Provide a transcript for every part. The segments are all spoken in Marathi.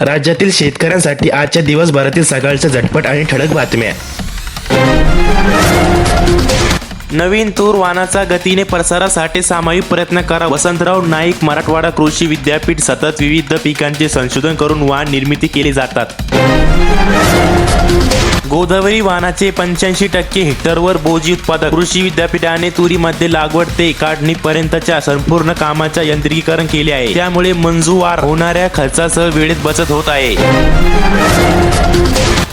राज्यातील शेतकऱ्यांसाठी आजच्या दिवसभरातील सकाळच्या झटपट आणि ठळक बातम्या. नवीन तूर वाहनाचा गतीने प्रसारासाठी सामायिक प्रयत्न करा. वसंतराव नाईक मराठवाडा कृषी विद्यापीठ सतत विविध पिकांचे संशोधन करून वाहन निर्मिती केली जातात. गोदावरी वाहनाचे पंच्याऐंशी टक्के हेक्टरवर बोजी उत्पादक कृषी विद्यापीठाने तुरीमध्ये लागवड ते काढणीपर्यंतच्या संपूर्ण कामाच्या यंत्रीकरण केले आहे. त्यामुळे मंजूवार होणाऱ्या खर्चासह वेळेत बचत होत आहे.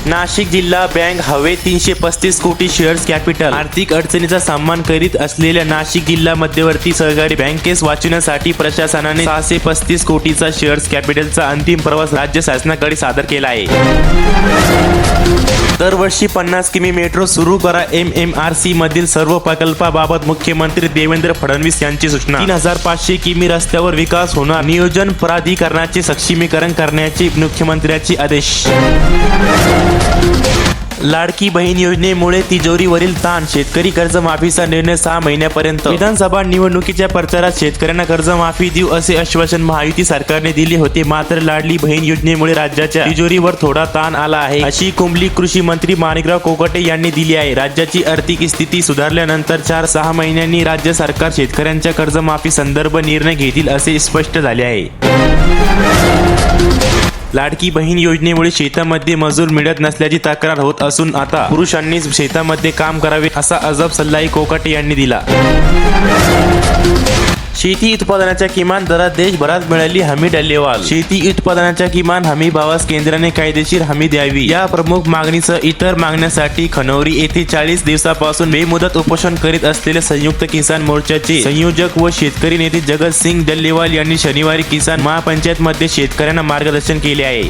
नाशिक जिल्हा बँक हवे तीनशे पस्तीस कोटी शेअर्स कॅपिटल आर्थिक अडचणीचा सामना करीत असलेल्या नाशिक जिल्हा मध्यवर्ती सहकारी बँकेस वाचवण्यासाठी प्रशासनाने सहाशे पस्तीस कोटीचा शेअर्स कॅपिटलचा अंतिम प्रवास राज्य शासनाकडे सादर केला आहे. दरवर्षी पन्नास किमी मेट्रो सुरू करा एम एम आर सी मधील सर्व प्रकल्पाबाबत मुख्यमंत्री देवेंद्र फडणवीस यांची सूचना. तीन हजार पाचशे किमी रस्त्यावर विकास होणार. नियोजन प्राधिकरणाचे सक्षमीकरण करण्याचे मुख्यमंत्र्याचे आदेश. लाडकी बहीण योजनेमुळे तिजोरीवरील ताण शेतकरी कर्जमाफीचा निर्णय सहा महिन्यापर्यंत. विधानसभा निवडणुकीच्या प्रचारात शेतकऱ्यांना कर्जमाफी देऊ असे आश्वासन महायुती सरकारने दिले होते. मात्र लाडली बहीण योजनेमुळे राज्याच्या तिजोरीवर थोडा ताण आला आहे. अशी कुंबली कृषी मंत्री माणिकराव कोकटे यांनी दिली आहे. राज्याची आर्थिक स्थिती सुधारल्यानंतर चार सहा महिन्यांनी राज्य सरकार शेतकऱ्यांच्या कर्जमाफी संदर्भ निर्णय घेतील असे स्पष्ट झाले आहे. लाडकी बहीण योजनेमुळे शेतामध्ये मजूर मिळत नसल्याची तक्रार होत असून आता पुरुषांनीच शेतामध्ये काम करावे असा अजब सल्लाही कोकाटे यांनी दिला. शेती उत्पादनाच्या किमान दरात देशभरात मिळाली हमी डल्लेवाल. शेती उत्पादनाच्या किमान हमी भावास केंद्राने कायदेशीर हमी द्यावी. या प्रमुख मागणीसह इतर मागण्यासाठी खनौरी येथे चाळीस दिवसापासून बेमुदत उपोषण करीत असलेले संयुक्त किसान मोर्चाचे संयोजक व शेतकरी नेते जगत सिंग डल्लेवाल यांनी शनिवारी किसान महापंचायत मध्ये शेतकऱ्यांना मार्गदर्शन केले आहे.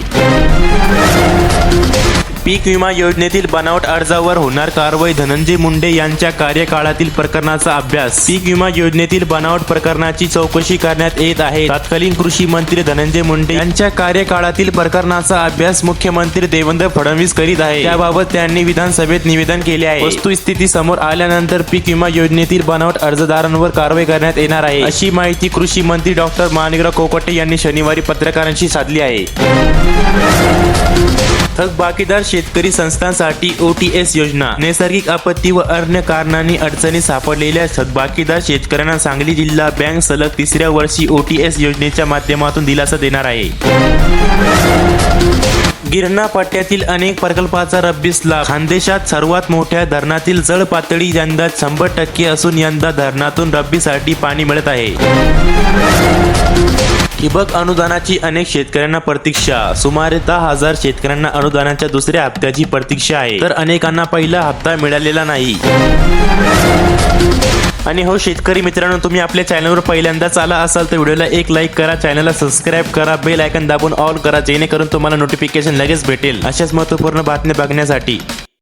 पीक विमा योजनेतील बनावट अर्जावर होणार कारवाई. धनंजय मुंडे यांच्या कार्यकाळातील प्रकरणाचा अभ्यास. पीक विमा योजनेतील बनावट प्रकरणाची चौकशी करण्यात येत आहे. तत्कालीन कृषी मंत्री धनंजय मुंडे यांच्या कार्यकाळातील प्रकरणाचा अभ्यास मुख्यमंत्री देवेंद्र फडणवीस करीत आहे त्याबाबत त्यांनी विधानसभेत निवेदन केले आहे. वस्तुस्थिती समोर आल्यानंतर पीक विमा योजनेतील बनावट अर्जदारांवर कारवाई करण्यात येणार आहे. अशी माहिती कृषी मंत्री डॉक्टर माणिकराव कोकटे यांनी शनिवारी पत्रकारांशी साधली आहे. थकबाकीदार शेतकरी संस्थांसाठी ओटीएस योजना. नैसर्गिक आपत्ती व अन्य कारणांनी अडचणी सापडलेल्या थकबाकीदार शेतकऱ्यांना सांगली जिल्हा बँक सलग तिसऱ्या वर्षी ओटीएस योजनेच्या माध्यमातून दिलासा देणार आहे. गिरणा पट्ट्यातील अनेक प्रकल्पाचा रब्बीस लाभ. खानदेशात सर्वात मोठ्या धरणातील जळ पातळी यंदा शंभर टक्के असून यंदा धरणातून रब्बीसाठी पाणी मिळत आहे. ठिबक अनुदानाची अनेक शेतकऱ्यांना प्रतीक्षा. सुमारे दहा हजार शेतकऱ्यांना अनुदानाच्या दुसऱ्या हप्त्याची प्रतीक्षा आहे. तर अनेकांना पहिला हप्ता मिळालेला नाही. आणि हो शेतकरी मित्रांनो तुम्ही आपल्या चॅनलवर पहिल्यांदाच आला असाल तर व्हिडिओला एक लाईक करा चॅनलला सबस्क्राईब करा बेल आयकन दाबून ऑल करा जेणेकरून तुम्हाला नोटिफिकेशन लगेच भेटेल. अशाच महत्त्वपूर्ण बातम्या बघण्यासाठी.